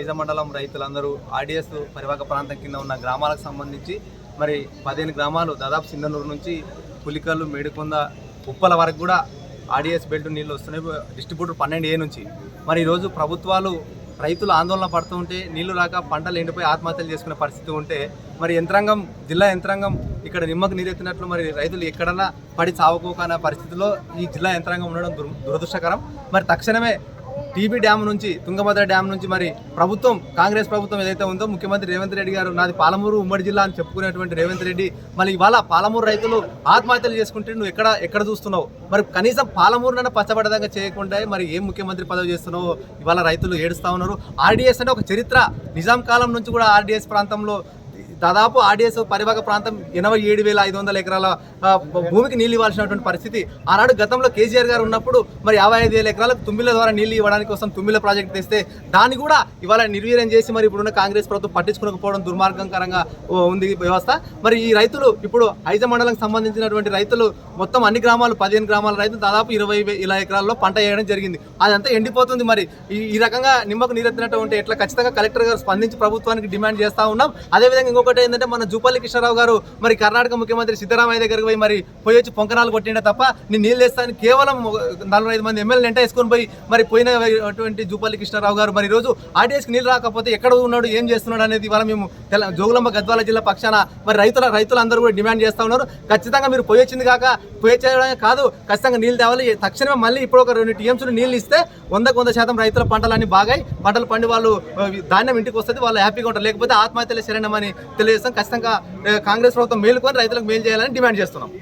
ఐజ మండలం రైతులందరూ ఆర్డీఎస్ పరివాహక ప్రాంతం కింద ఉన్న గ్రామాలకు సంబంధించి మరి పదిహేను గ్రామాలు దాదాపు సింధనూరు నుంచి పులికల్లు మేడికొంద ఉప్పల వరకు కూడా ఆర్డీఎస్ బెల్ట్ నీళ్ళు వస్తున్నాయి. డిస్ట్రిబ్యూటర్ పన్నెండు ఏ నుంచి. మరి ఈరోజు ప్రభుత్వాలు రైతులు ఆందోళన పడుతూ ఉంటే నీళ్ళు రాక పంటలు ఎండిపోయి ఆత్మహత్యలు చేసుకునే పరిస్థితి ఉంటే మరి యంత్రాంగం జిల్లా యంత్రాంగం ఇక్కడ నిమ్మకు నీరెత్తినట్లు మరి రైతులు ఎక్కడన్నా పడి చావుకోకనే పరిస్థితిలో ఈ జిల్లా యంత్రాంగం ఉండడం దుర్ దురదృష్టకరం. మరి తక్షణమే టీబీ డ్యామ్ నుంచి తుంగభద్ర డ్యామ్ నుంచి మరి ప్రభుత్వం కాంగ్రెస్ ప్రభుత్వం ఏదైతే ఉందో ముఖ్యమంత్రి రేవంత్ రెడ్డి గారు నాది పాలమూరు ఉమ్మడి జిల్లా అని చెప్పుకునేటువంటి రేవంత్ రెడ్డి మరి ఇవాళ పాలమూరు రైతులు ఆత్మహత్యలు చేసుకుంటే నువ్వు ఎక్కడ ఎక్కడ చూస్తున్నావు? మరి కనీసం పాలమూరునైనా పచ్చబడదంగా చేయకుండా మరి ఏం ముఖ్యమంత్రి పదవి చేస్తున్నావు? ఇవాళ రైతులు ఏడుస్తూ ఉన్నారు. ఆర్డీఎస్ అంటే ఒక చరిత్ర. నిజాం కాలం నుంచి కూడా ఆర్డీఎస్ ప్రాంతంలో దాదాపు ఆర్డీఎస్ పరివాహక ప్రాంతం ఎనభై ఏడు వేల ఐదు వందల ఎకరాల భూమికి నీళ్ళు ఇవ్వాల్సినటువంటి పరిస్థితి. ఆనాడు గతంలో కేసీఆర్ గారు ఉన్నప్పుడు మరి యాభై ఐదు వేల ఎకరాలకు తుమ్మిల ద్వారా నీళ్ళు ఇవ్వడానికి కోసం తుమ్మిల ప్రాజెక్ట్ తెస్తే దాన్ని కూడా ఇవాళ నిర్వీర్యం చేసి మరి ఇప్పుడున్న కాంగ్రెస్ ప్రభుత్వం పట్టించుకోకపోవడం దుర్మార్గకరంగా ఉంది వ్యవస్థ. మరి ఈ రైతులు ఇప్పుడు ఐజ మండలం సంబంధించినటువంటి రైతులు మొత్తం అన్ని గ్రామాలు పదిహేను గ్రామాల రైతులు దాదాపు ఇరవై వేల ఎకరాల్లో పంట వేయడం జరిగింది. అదంతా ఎండిపోతుంది మరి. ఈ రకంగా నిమ్మకు నీరెత్తినట్టు ఉంటే ఎట్లా? ఖచ్చితంగా కలెక్టర్ గారు స్పందించి ప్రభుత్వానికి డిమాండ్ చేస్తా ఉన్నాం. అదేవిధంగా ఇంకొకటి ఏంటంటే మన జూపల్లి కృష్ణారావు గారు మరి కర్ణాటక ముఖ్యమంత్రి సిద్ధరామయ్య దగ్గరికి పోయి మరి పోయి వచ్చి పొంకనాలు కొట్టిండే తప్ప నేను నీళ్ళు వేస్తాను కేవలం నలభై ఐదు మంది ఎమ్మెల్యే ఎంట వేసుకొని పోయి మరి పోయిన అటువంటి జూపల్లి కృష్ణారావు గారు మరి ఈరోజు ఆర్టీఎస్కి నీళ్ళు రాకపోతే ఎక్కడ ఉన్నాడు ఏం చేస్తున్నాడు అనేది ఇవాళ మేము తెల గద్వాల జిల్లా పక్షాన మరి రైతుల రైతులందరూ కూడా డిమాండ్ చేస్తూ ఉన్నారు. ఖచ్చితంగా మీరు పోయి వచ్చింది కాక పోయి కాదు ఖచ్చితంగా నీళ్ళు తేవాలి. తక్షణమే మళ్ళీ ఇప్పుడు ఒక రెండు టీఎంసీలు నీళ్ళు ఇస్తే వందకు వంద శాతం రైతుల పంటలన్నీ బాగాయి. పంటలు పండి వాళ్ళు ధాన్యం ఇంటికి వస్తుంది వాళ్ళు హ్యాపీగా ఉంటారు. లేకపోతే ఆత్మహత్యలు శరణమని తెలియజేస్తాం. ఖచ్చితంగా కాంగ్రెస్ ప్రభుత్వం మేలుకొని రైతులకు మేలు చేయాలని డిమాండ్ చేస్తున్నాం.